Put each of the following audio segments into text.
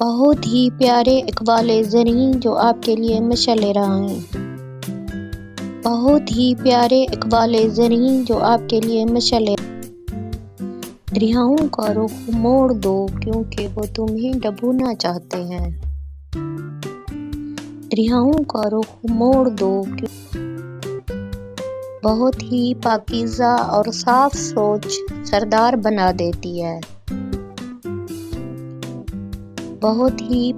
बहुत ही प्यारे इकबाल ज़रीं जो आपके लिए हमेशा ले रहा हूँ। बहुत ही प्यारे इकबाल ज़रीं जो आपके लिए हमेशा ले दरियाओं का रुख मोड़ दो क्योंकि वो तुम्हें डबोना चाहते हैं। दरियाओं का रुख मोड़ दो बहुत ही पाकिज़ा और साफ़ सोच सरदार बना देती है। बहुत ही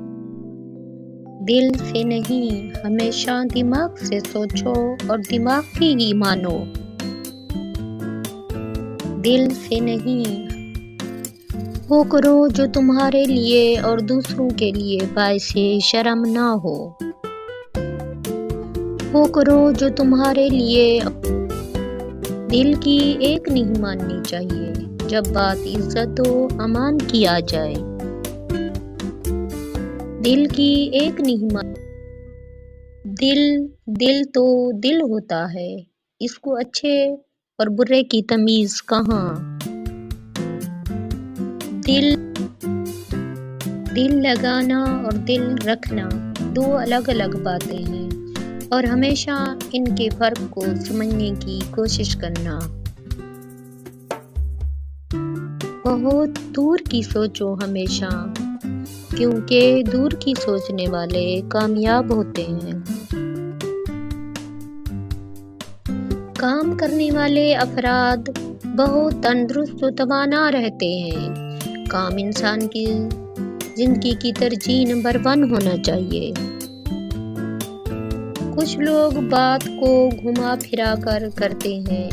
दिल से नहीं, हमेशा दिमाग से सोचो और दिमाग की ही मानो। दिल से नहीं, वो करो जो तुम्हारे लिए और दूसरों के लिए बायस शर्म ना हो। वो करो जो तुम्हारे लिए दिल की एक नहीं माननी चाहिए, जब बात इज़्ज़त व अमान की आ जाए। दिल की एक नहीं दिल दिल तो दिल होता है। इसको अच्छे और बुरे की तमीज कहाँ? दिल दिल लगाना और दिल रखना दो अलग अलग बातें हैं और हमेशा इनके फ़र्क को समझने की कोशिश करना। बहुत दूर की सोचो हमेशा। क्योंकि दूर की सोचने वाले कामयाब होते हैं। काम करने वाले अफराद बहुत तंदुरुस्त तवाना रहते हैं। काम इंसान की ज़िंदगी की तरजीह नंबर वन होना चाहिए। कुछ लोग बात को घुमा फिरा कर करते हैं।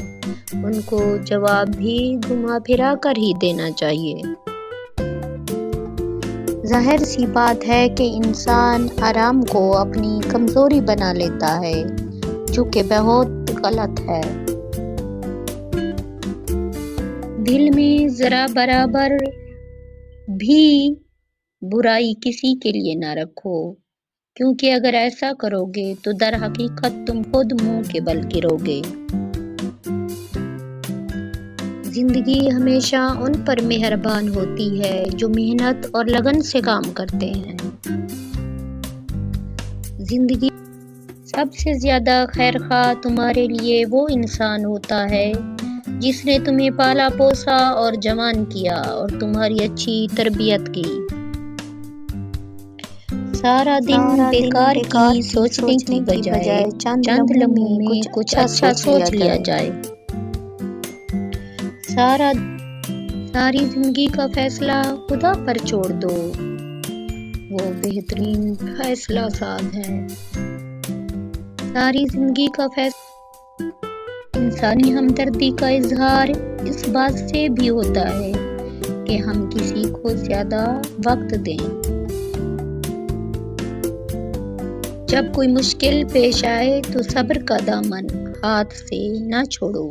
उनको जवाब भी घुमा फिरा कर ही देना चाहिए। ज़ाहिर सी बात है कि इंसान आराम को अपनी कमज़ोरी बना लेता है, जो कि बहुत गलत है। दिल में ज़रा बराबर भी बुराई किसी के लिए ना रखो, क्योंकि अगर ऐसा करोगे तो दर हकीकत तुम खुद मुँह के बल गिरोगे। ज़िंदगी हमेशा उन पर मेहरबान होती है जो मेहनत और लगन से काम करते हैं। ज़िंदगी सबसे ज़्यादा खैर खा तुम्हारे लिए वो इंसान होता है जिसने तुम्हें पाला पोसा और जवान किया और तुम्हारी अच्छी तरबियत की। सारा दिन बेकार की सोचने की बजाय चंद लम्हों में कुछ अच्छा सोच लिया जाए। सारा सारी ज़िंदगी का फैसला खुदा पर छोड़ दो। वो बेहतरीन फैसला साध है। सारी ज़िंदगी का फैसला इंसानी हमदर्दी का इजहार इस बात से भी होता है कि हम किसी को ज़्यादा वक्त दें। जब कोई मुश्किल पेश आए तो सब्र का दामन हाथ से ना छोड़ो।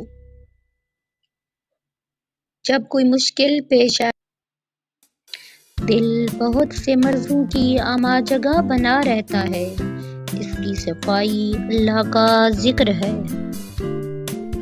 जब कोई मुश्किल पेश आए दिल बहुत से मर्जों की आमा जगह बना रहता है। इसकी सफ़ाई अल्लाह का ज़िक्र है।